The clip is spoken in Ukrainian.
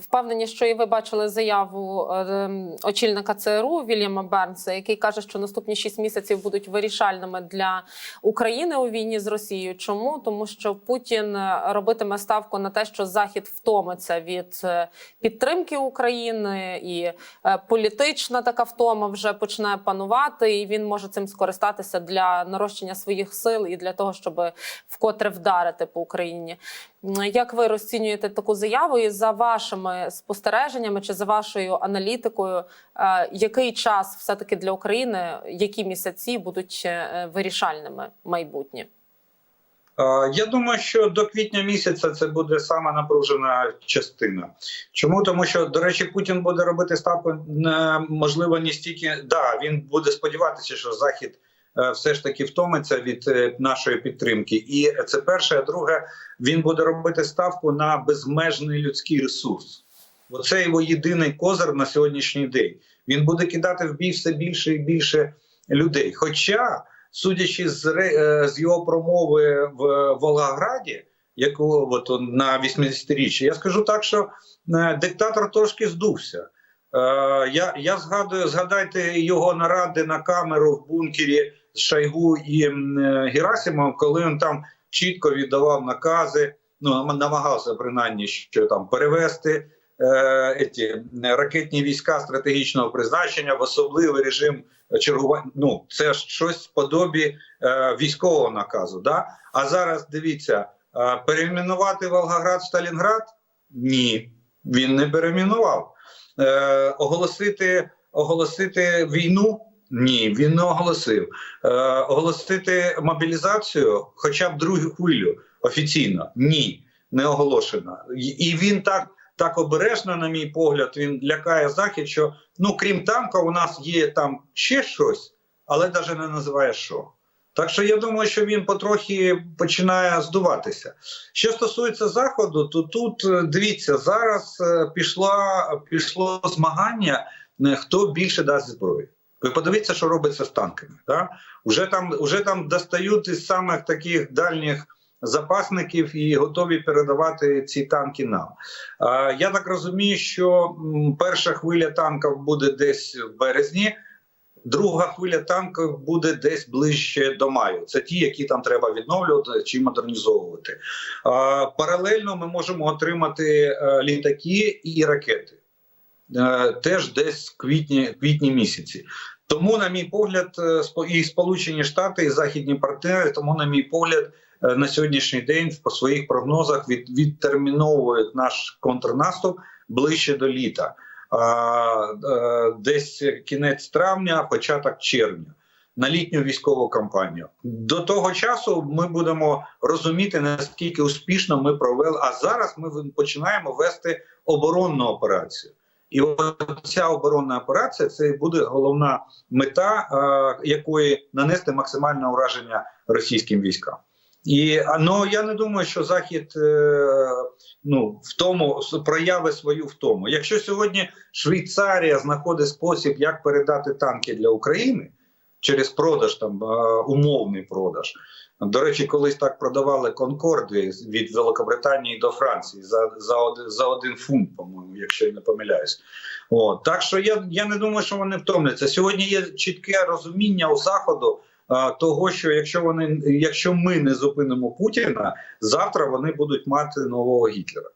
впевнені, що і ви бачили заяву е, очільника ЦРУ Вільяма Бернса, який каже, що наступні шість місяців будуть вирішальними для України у війні з Росією. Чому тому, що Путін е, робитиме ставку на те, що Захід втомиться від е, підтримки України, і політична така втома вже почне панувати, і він може цим скористатися для нарощення своїх сил і для того, щоб вкотре вдарити по Україні. Як ви розцінюєте таку заяву? І за вашими спостереженнями чи за вашою аналітикою, е, який час все таки для України, які місяці будуть е, вирішальними майбутні? Е, Я думаю, що до квітня місяця це буде сама напружена частина. Чому тому, що до речі, Путін буде робити ставку можливо не стільки. Да, він буде сподіватися, що Захід все ж таки втомиться від е, нашої підтримки, і це перше. А друге, він буде робити ставку на безмежний людський ресурс. Оце його єдиний козир на сьогоднішній день. Він буде кидати в бій все більше і більше людей. Хоча судячи з, е, з його промови в Волгограді, яку от на 80-річчя, я скажу так, що е, диктатор трошки здувся. Е, я, я згадую, згадайте його наради на камеру в бункері Шойгу і е, коли він там чітко віддавав накази, ну намагався принаймні що там перевести е, еті, ракетні війська стратегічного призначення в особливий режим чергування. Ну це ж щось подобі е, військового наказу. Да? А зараз дивіться, е, перейменувати Волгоград Сталінград? Ні, він не перейменував. Е, оголосити, оголосити війну? Ні, він не оголосив. Е, оголосити мобілізацію, хоча б другу хвилю офіційно? Ні, не оголошено. І- він так так обережно, на мій погляд, він лякає захід, що ну крім танка, у нас є там ще щось, але навіть не називає що. Так що я думаю, що він потрохи починає здуватися. Що стосується заходу, то тут е, дивіться, зараз е, пішла пішло змагання, е, хто більше дасть зброї. Ви подивіться, що робиться з танками. Да? Уже там, уже там достають із самих таких дальніх запасників і готові передавати ці танки нам. Е, Я так розумію, що перша хвиля танків буде десь в березні, друга хвиля танків буде десь ближче до маю. Це ті, які там треба відновлювати чи модернізовувати. Паралельно ми можемо отримати е, літаки і ракети. Е, Теж десь квітні, квітні місяці. Тому, на мій погляд, е, і Сполучені Штати, і західні партнери, тому, на мій погляд, е, на сьогоднішній день по своїх прогнозах від, відтерміновують наш контрнаступ ближче до літа, десь кінець травня, початок червня. На літню військову кампанію до того часу ми будемо розуміти наскільки успішно ми провели. А зараз ми починаємо вести оборонну операцію. І ця оборонна операція це буде головна мета, е, якої нанести максимальне ураження російським військам. І ну я не думаю, що захід е, ну в тому прояви свою в тому. Якщо сьогодні Швейцарія знаходить спосіб, як передати танки для України через продаж, там е, умовний продаж. До речі, колись так продавали Конкорди від Великобританії до Франції за за, за один фунт, по-моєму, якщо я не помиляюсь. О, Так що я, я не думаю, що вони втомляться. Сьогодні є чітке розуміння у заходу а, того, що якщо вони, якщо ми не зупинимо Путіна, завтра вони будуть мати нового Гітлера.